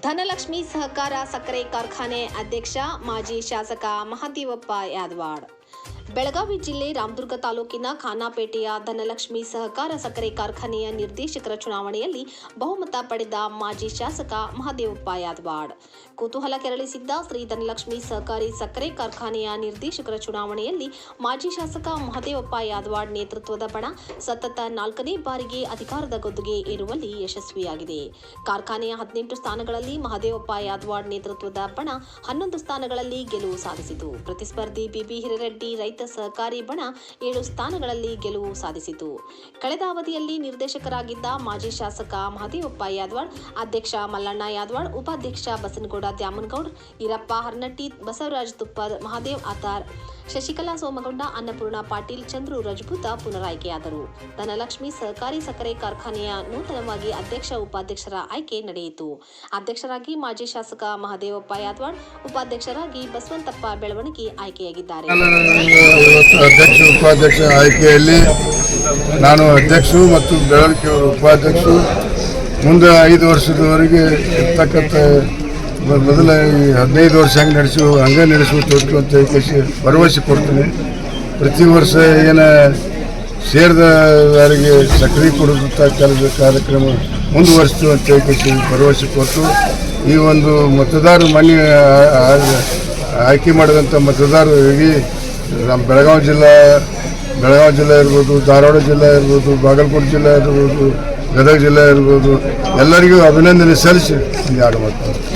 ಧನಲಕ್ಷ್ಮಿ ಸಹಕಾರ ಸಕ್ಕರೆ ಕಾರ್ಖಾನೆ ಅಧ್ಯಕ್ಷ ಮಾಜಿ ಶಾಸಕ ಮಹದೇವಪ್ಪ ಯಾದವಾಡ್ ಬೆಳಗಾವಿ ಜಿಲ್ಲೆ ರಾಮದುರ್ಗ ತಾಲೂಕಿನ ಖಾನಾಪೇಟೆಯ ಧನಲಕ್ಷ್ಮಿ ಸಹಕಾರ ಸಕ್ಕರೆ ಕಾರ್ಖಾನೆಯ ನಿರ್ದೇಶಕರ ಚುನಾವಣೆಯಲ್ಲಿ ಬಹುಮತ ಪಡೆದ ಮಾಜಿ ಶಾಸಕ ಮಹದೇವಪ್ಪ ಯಾದವಾಡ್. ಕುತೂಹಲ ಕೆರಳಿಸಿದ್ದ ಶ್ರೀ ಧನಲಕ್ಷ್ಮಿ ಸಹಕಾರಿ ಸಕ್ಕರೆ ಕಾರ್ಖಾನೆಯ ನಿರ್ದೇಶಕರ ಚುನಾವಣೆಯಲ್ಲಿ ಮಾಜಿ ಶಾಸಕ ಮಹದೇವಪ್ಪ ಯಾದವಾಡ್ ನೇತೃತ್ವದ ಬಣ ಸತತ ನಾಲ್ಕನೇ ಬಾರಿಗೆ ಅಧಿಕಾರದ ಗದ್ದುಗೆ ಏರುವಲ್ಲಿ ಯಶಸ್ವಿಯಾಗಿದೆ. ಕಾರ್ಖಾನೆಯ ಹದಿನೆಂಟು ಸ್ಥಾನಗಳಲ್ಲಿ ಮಹದೇವಪ್ಪ ಯಾದವಾಡ್ ನೇತೃತ್ವದ ಬಣ ಹನ್ನೊಂದು ಸ್ಥಾನಗಳಲ್ಲಿ ಗೆಲುವು ಸಾಧಿಸಿತು. ಪ್ರತಿಸ್ಪರ್ಧಿ ಬಿಬಿ ಹಿರೇರೆಡ್ಡಿ ರೈತ ಸಹಕಾರಿ ಬಣ ಏಳು ಸ್ಥಾನಗಳಲ್ಲಿ ಗೆಲುವು ಸಾಧಿಸಿತು. ಕಳೆದ ಅವಧಿಯಲ್ಲಿ ನಿರ್ದೇಶಕರಾಗಿದ್ದ ಮಾಜಿ ಶಾಸಕ ಮಹದೇವಪ್ಪ ಯಾದವಾಡ್ ಅಧ್ಯಕ್ಷ ಮಲ್ಲಣ್ಣ ಯಾದವಾಡ್ ಉಪಾಧ್ಯಕ್ಷ ಬಸನಗೌಡ ದ್ಯಾಮನಗೌಡ್, ಈರಪ್ಪ ಹರ್ನಟ್ಟಿ, ಬಸವರಾಜ್ ತುಪ್ಪ ಮಹಾದೇವ್ ಆತಾರ್ ಶಶಿಕಲಾ ಸೋಮಗೊಂಡ, ಅನ್ನಪೂರ್ಣ ಪಾಟೀಲ್, ಚಂದ್ರು ರಜಪೂತ ಪುನರಾಯ್ಕೆಯಾದರು. ಧನಲಕ್ಷ್ಮಿ ಸಹಕಾರಿ ಸಕ್ಕರೆ ಕಾರ್ಖಾನೆಯ ನೂತನವಾಗಿ ಅಧ್ಯಕ್ಷ ಉಪಾಧ್ಯಕ್ಷರ ಆಯ್ಕೆ ನಡೆಯಿತು. ಅಧ್ಯಕ್ಷರಾಗಿ ಮಾಜಿ ಶಾಸಕ ಮಹದೇವಪ್ಪ ಯಾದವಾಡ್ ಉಪಾಧ್ಯಕ್ಷರಾಗಿ ಬಸವಂತಪ್ಪ ಬೆಳವಣಿಗೆ ಆಯ್ಕೆಯಾಗಿದ್ದಾರೆ. ಇವತ್ತು ಅಧ್ಯಕ್ಷ, ಉಪಾಧ್ಯಕ್ಷ ಆಯ್ಕೆಯಲ್ಲಿ ನಾನು ಅಧ್ಯಕ್ಷರು ಮತ್ತು ಬೆಳವಣಿಗೆಯವರು ಉಪಾಧ್ಯಕ್ಷರು. ಮುಂದೆ ಐದು ವರ್ಷದವರೆಗೆ ಇರ್ತಕ್ಕಂಥ ಮೊದಲ ಈ ಹದಿನೈದು ವರ್ಷ ಹಂಗೆ ನಡೆಸಿ ಹಂಗೆ ನಡೆಸುವ ಅಂತ ಕೃಷಿ ಭರವಸೆ ಕೊಡ್ತೀನಿ. ಪ್ರತಿ ವರ್ಷ ಏನು ಸೇರಿದವರಿಗೆ ಸಕ್ರೆ ಕೊಡುವಂಥ ಕೆಲಸ, ಕಾರ್ಯಕ್ರಮ ಮುಂದುವರಿಸ್ತು ಅಂತ ಕೃಷಿ ಭರವಸೆ ಕೊಟ್ಟು, ಈ ಒಂದು ಮತದಾರರು ಮನೆ ಆಯ್ಕೆ ಮಾಡಿದಂಥ ಮತದಾರರಿಗೆ ನಮ್ಮ ಬೆಳಗಾವಿ ಜಿಲ್ಲೆ ಬೆಳಗಾವಿ ಜಿಲ್ಲೆ ಇರ್ಬೋದು, ಧಾರವಾಡ ಜಿಲ್ಲೆ ಇರ್ಬೋದು, ಬಾಗಲಕೋಟೆ ಜಿಲ್ಲೆ ಇರ್ಬೋದು, ಗದಗ ಜಿಲ್ಲೆ ಇರ್ಬೋದು, ಎಲ್ಲರಿಗೂ ಅಭಿನಂದನೆ ಸಲ್ಲಿಸಿ. ಮಾತು